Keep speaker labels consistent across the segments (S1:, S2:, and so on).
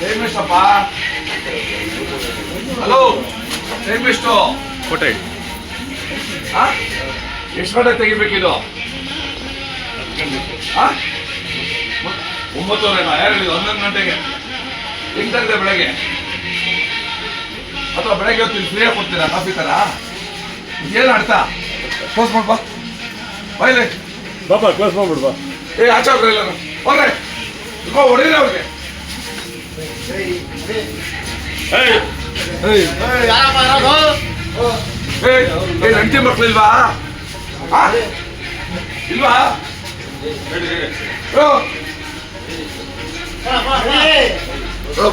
S1: ಟೈಮಿಷ್ಟಪ್ಪ hello ಟೈಮಿಷ್ಟು ಕೊಟ್ಟೆ ಎಷ್ಟು ಗಂಟೆ ತೆಗಿಬೇಕಿದು ಒಂಬತ್ತುವರೆನಾ? ಯಾರು ಹೇಳಿದ್ದು ಹನ್ನೊಂದು ಗಂಟೆಗೆ. ತೆಗ್ದೆ ಬೆಳಗ್ಗೆ. ಅಥವಾ ಬೆಳಗ್ಗೆ ಹೊತ್ತು ಫ್ರೀಯಾಗಿ ಕೊಡ್ತೀರಾ ಕಾಫಿ ಥರ ಏನು ಅರ್ಥ? ಕ್ಲೋಸ್ ಮಾಡ್ಬಾ ಬಾಯ್ಲೆ
S2: ಬಾಬಾ ಕ್ಲೋಸ್ ಮಾಡ್ಬಿಡ್ಬಾ
S1: ಏ ಆಚೆ ಹೋಗ್ರಿ ಇಲ್ಲ ಹೋಗ್ರೆ. ಇಕೋ ಹೊಡೀರಿ ಅವ್ರಿಗೆ.
S2: ಏಯ್.
S1: ಏಯ್. ಏಯ್ ಏಯ್ ಹೆಂಡತಿ ಮಕ್ಳು ಇಲ್ವಾ? ಆ? ಇಲ್ವಾ?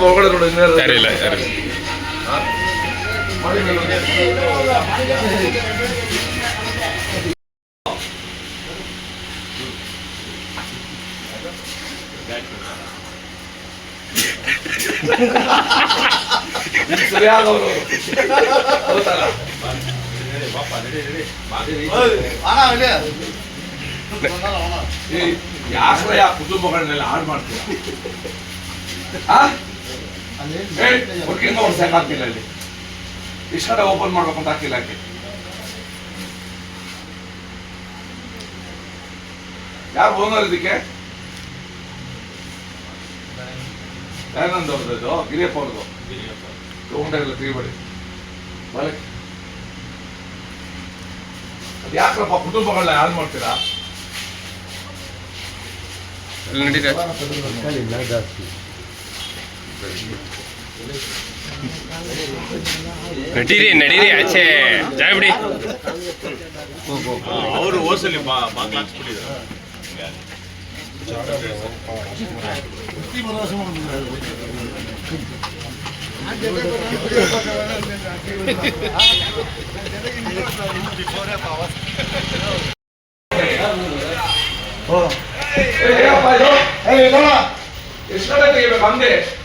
S1: ಒಳಗಡೆ ನೋಡು?
S2: ಯಾರಿಲ್ಲ ಯಾರಿಲ್ಲ
S1: ಮಾಡಿ ಮೇಲೆ ಹೋಗಿ. ಸರಿಯಾದವರು ಹೌದಲ್ಲ ಈ ಯಾಕ್ರೆ ಆ ಕುಟುಂಬಗಳನ್ನೆಲ್ಲ ಹಾಳು ಮಾಡ್ತೀವಿ ವರ್ಕಿಂಗ್ ಅವರ್ಸ್ ಯಾಕೆ ಹಾಕಿಲ್ಲ ಇಲ್ಲಿ ಇಷ್ಟ ಓಪನ್ ಮಾಡ್ಬೇಕು ಅಂತ ಹಾಕಿಲ್ಲ ಯಾಕೆ? ಯಾರು ಓನರ್ ಇದಕ್ಕೆ? ದಯಾನಂದ್ ಅವ್ರದ್ದು ಇದು ಗಿರಿಯಪ್ಪ ಅವ್ರದ್ದು. ತಗೊಂಡಾಗಿಲ್ಲ ತೆಗಿಬೇಡಿ ಬಲಕ್ಕೆ ಅದು ಯಾಕಪ್ಪ ಕುಟುಂಬಗಳನ್ನ ಹಾಳು ಮಾಡ್ತೀರಾ?
S2: ಅಲ್ಲಿ ನಡೀರಿ ನಡೀರಿ ನಡೀರಿ ಆಚೆ. ಜಾಯ್ ಬಿಡಿ.
S3: ಅವರು ಓಸಲಿ ಬಾಗ್ಲ?
S1: ಎಷ್ಟು ತೆಗಿಬೇಕು? ಅದು?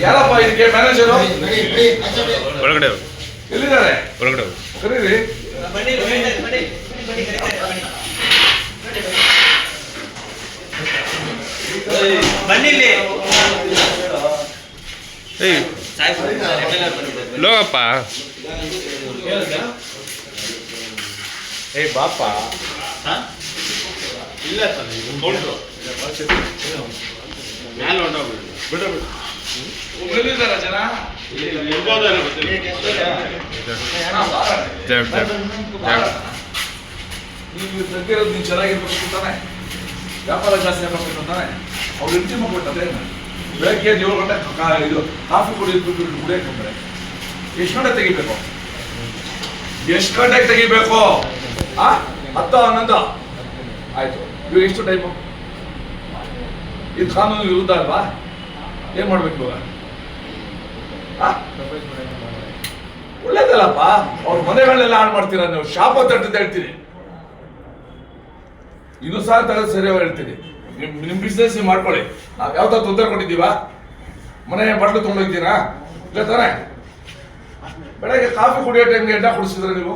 S1: ಯಾರಪ್ಪ ಇದಕ್ಕೆ ಮ್ಯಾನೇಜರು
S2: ಒಳಗಡೆ ಹೋಗು
S1: ಎಲ್ಲಿದ್ದಾರೆ
S2: ಒಳಗಡೆ ಹೋಗು
S1: ಕರೀರಿ
S2: ಏಯ್ ಲೋಗಪ್ಪ
S3: ಏ ಬಾಪ ಇಲ್ಲ ತಾನೆ ಇದು ಕೌಂಟ್ರು ಮ್ಯಾಲೆ ಹೊಂಟೋಗ್ಬಿಡಿ. ಬಿಡು
S1: ಜನ? ನೀವು ಚೆನ್ನಾಗಿರ್ಬೇಕು ವ್ಯಾಪಾರ ಜಾಸ್ತಿ ಆಗಬೇಕು ತಾನೆ ಅವ್ರು ಮಕ್ಕಳು ಅದೇ ಬೆಳಗ್ಗೆ ಏಳು ಗಂಟೆ ಇದು ಕಾಫಿ ಕುಡಿಯೋದು ಕುಡಿಯಕ್ಕೆ ಬಂದ್ರೆ ಎಷ್ಟು ಗಂಟೆ ತೆಗಿಬೇಕು? ಎಷ್ಟು ಗಂಟೆಗೆ ತೆಗಿಬೇಕು? ಆ? ಹತ್ತು ಹನ್ನೊಂದು? ಆಯ್ತು. ಇವಾಗ ಎಷ್ಟು ಟೈಮು ಇದು ಕಾನೂನು ವಿರುದ್ಧ ಅಲ್ವಾ? ಏನ್ ಮಾಡ್ಬೇಕು ಇವಾಗ? ಒಳ್ಳೇದಲ್ಲಪ್ಪ. ಅವ್ರ ಮನೆಗಳನ್ನೆಲ್ಲ ಹಾಳು ಮಾಡ್ತೀರಾ ನೀವು? ಶಾಪ ತಟ್ಟದ ಹೇಳ್ತೀರಿ ಇದು ಸಹ ತಗೋ ಸರಿಯಾಗಿ ಹೇಳ್ತೀನಿ. ನಿಮ್ ನಿಮ್ ಬಿಸ್ನೆಸ್ ಮಾಡ್ಕೊಳ್ಳಿ. ನಾವ್ ಯಾವ್ದಾದ್ರು ತೊಂದರೆ ಕೊಟ್ಟಿದ್ದೀವಾ? ಮನೆ ಬಟ್ಲು ತೊಗೊಂಡೋಗ್ತೀರಾ ತಾನೆ? ಬೆಳಗ್ಗೆ ಕಾಫಿ ಕುಡಿಯೋ ಟೈಮ್ಗೆ ಎಡ್ಡ ಕುಡಿಸಿದ್ರೆ ನೀವು?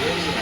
S1: Thank you.